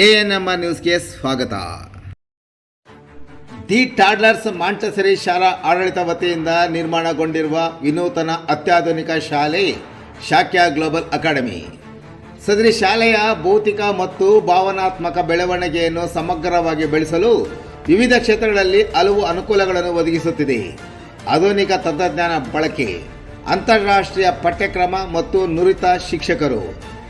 A N M R ನ್ಯೂಸ್ಗೆ ಸ್ವಾಗತ. The ಟಾಡ್ಲರ್ಸ್ Montessori ಶಾಲಾ ಆಡಳಿತ ವತಿಯಿಂದ ನಿರ್ಮಾಣಗೊಂಡಿರುವ ವಿನೂತನ ಅತ್ಯಾಧುನಿಕ ಶಾಲೆ, ಶಾಕ್ಯ ಗ್ಲೋಬಲ್ ಅಕಾಡೆಮಿ. ಸದರಿ ಶಾಲೆಯ ಭೌತಿಕ ಮತ್ತು ಭಾವನಾತ್ಮಕ ಬೆಳವಣಿಗೆಯನ್ನು ಸಮಗ್ರವಾಗಿ ಬೆಳೆಸಲು ವಿವಿಧ ಕ್ಷೇತ್ರಗಳಲ್ಲಿ ಹಲವು ಅನುಕೂಲಗಳನ್ನು ಒದಗಿಸುತ್ತಿದೆ. ಆಧುನಿಕ ತಂತ್ರಜ್ಞಾನ ಬಳಕೆ, ಅಂತಾರಾಷ್ಟ್ರೀಯ ಪಠ್ಯಕ್ರಮ ಮತ್ತು ನುರಿತ ಶಿಕ್ಷಕರು.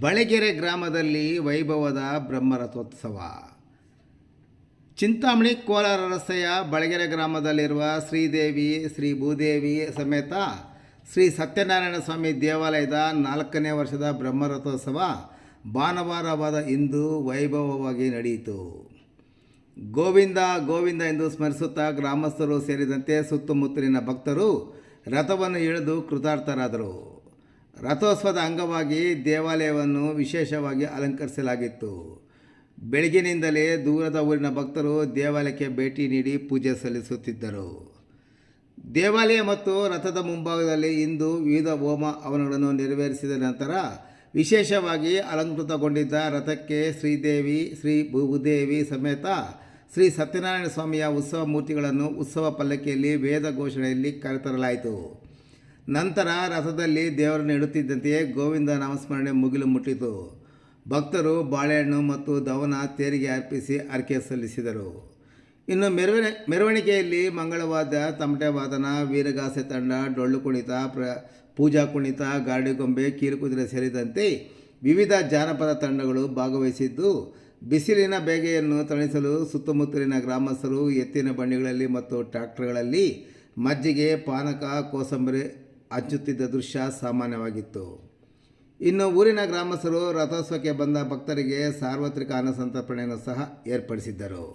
ಬಳಗೆರೆ ಗ್ರಾಮದಲ್ಲಿ ವೈಭವದ ಬ್ರಹ್ಮರಥೋತ್ಸವ. ಚಿಂತಾಮಣಿ ಕೋಲಾರ ರಸ್ತೆಯ ಬಳಗೆರೆ ಗ್ರಾಮದಲ್ಲಿರುವ ಶ್ರೀದೇವಿ, ಶ್ರೀ ಭೂದೇವಿ ಸಮೇತ ಶ್ರೀ ಸತ್ಯನಾರಾಯಣ ಸ್ವಾಮಿ ದೇವಾಲಯದ ನಾಲ್ಕನೇ ವರ್ಷದ ಬ್ರಹ್ಮರಥೋತ್ಸವ ಭಾನುವಾರವಾದ ಇಂದು ವೈಭವವಾಗಿ ನಡೆಯಿತು. ಗೋವಿಂದ ಗೋವಿಂದ ಎಂದು ಸ್ಮರಿಸುತ್ತಾ ಗ್ರಾಮಸ್ಥರು ಸೇರಿದಂತೆ ಸುತ್ತಮುತ್ತಲಿನ ಭಕ್ತರು ರಥವನ್ನು ಇಳಿದು ಕೃತಾರ್ಥರಾದರು. ರಥೋತ್ಸವದ ಅಂಗವಾಗಿ ದೇವಾಲಯವನ್ನು ವಿಶೇಷವಾಗಿ ಅಲಂಕರಿಸಲಾಗಿತ್ತು. ಬೆಳಗಿನಿಂದಲೇ ದೂರದ ಊರಿನ ಭಕ್ತರು ದೇವಾಲಯಕ್ಕೆ ಭೇಟಿ ನೀಡಿ ಪೂಜೆ ಸಲ್ಲಿಸುತ್ತಿದ್ದರು. ದೇವಾಲಯ ಮತ್ತು ರಥದ ಮುಂಭಾಗದಲ್ಲಿ ಇಂದು ವಿವಿಧ ಹೋಮ ಹವನಗಳನ್ನು ನೆರವೇರಿಸಿದ ನಂತರ ವಿಶೇಷವಾಗಿ ಅಲಂಕೃತಗೊಂಡಿದ್ದ ರಥಕ್ಕೆ ಶ್ರೀದೇವಿ, ಶ್ರೀ ಭೂದೇವಿ ಸಮೇತ ಶ್ರೀ ಸತ್ಯನಾರಾಯಣ ಸ್ವಾಮಿಯ ಉತ್ಸವ ಮೂರ್ತಿಗಳನ್ನು ಉತ್ಸವ ಪಲ್ಲಕ್ಕಿಯಲ್ಲಿ ವೇದ ಘೋಷಣೆಯಲ್ಲಿ ಕರೆತರಲಾಯಿತು. ನಂತರ ರಥದಲ್ಲಿ ದೇವರನ್ನು ಇಡುತ್ತಿದ್ದಂತೆಯೇ ಗೋವಿಂದ ನಾಮಸ್ಮರಣೆ ಮುಗಿಲು ಮುಟ್ಟಿತು. ಭಕ್ತರು ಬಾಳೆಹಣ್ಣು ಮತ್ತು ದವನ ತೇರಿಗೆ ಅರ್ಪಿಸಿ ಅರ್ಕೆ ಸಲ್ಲಿಸಿದರು. ಇನ್ನು ಮೆರವಣಿ, ಮೆರವಣಿಗೆಯಲ್ಲಿ ಮಂಗಳವಾದ ತಮಟೆ ವಾದನ, ವೀರಗಾಸೆ ತಂಡ, ಡೊಳ್ಳು ಕುಣಿತ, ಪ್ರ, ಪೂಜಾ ಕುಣಿತ ಗಾಡಿಗೊಂಬೆ ಕೀಲುಕುದುರೆ ಸೇರಿದಂತೆ ವಿವಿಧ ಜಾನಪದ ತಂಡಗಳು ಭಾಗವಹಿಸಿದ್ದು, ಬಿಸಿಲಿನ ಬೇಗೆಯನ್ನು ತಣಿಸಲು ಸುತ್ತಮುತ್ತಲಿನ ಗ್ರಾಮಸ್ಥರು ಎತ್ತಿನ ಬಂಡಿಗಳಲ್ಲಿ ಮತ್ತು ಟ್ರ್ಯಾಕ್ಟರ್ಗಳಲ್ಲಿ ಮಜ್ಜಿಗೆ, ಪಾನಕ, ಕೋಸಂಬರಿ ಹಚ್ಚುತ್ತಿದ್ದ ದೃಶ್ಯ ಸಾಮಾನ್ಯವಾಗಿತ್ತು. ಇನ್ನು ಊರಿನ ಗ್ರಾಮಸ್ಥರು ರಥೋತ್ಸವಕ್ಕೆ ಬಂದ ಭಕ್ತರಿಗೆ ಸಾರ್ವತ್ರಿಕ ಅನ್ನಸಂತರ್ಪಣೆಯನ್ನು ಸಹ ಏರ್ಪಡಿಸಿದ್ದರು.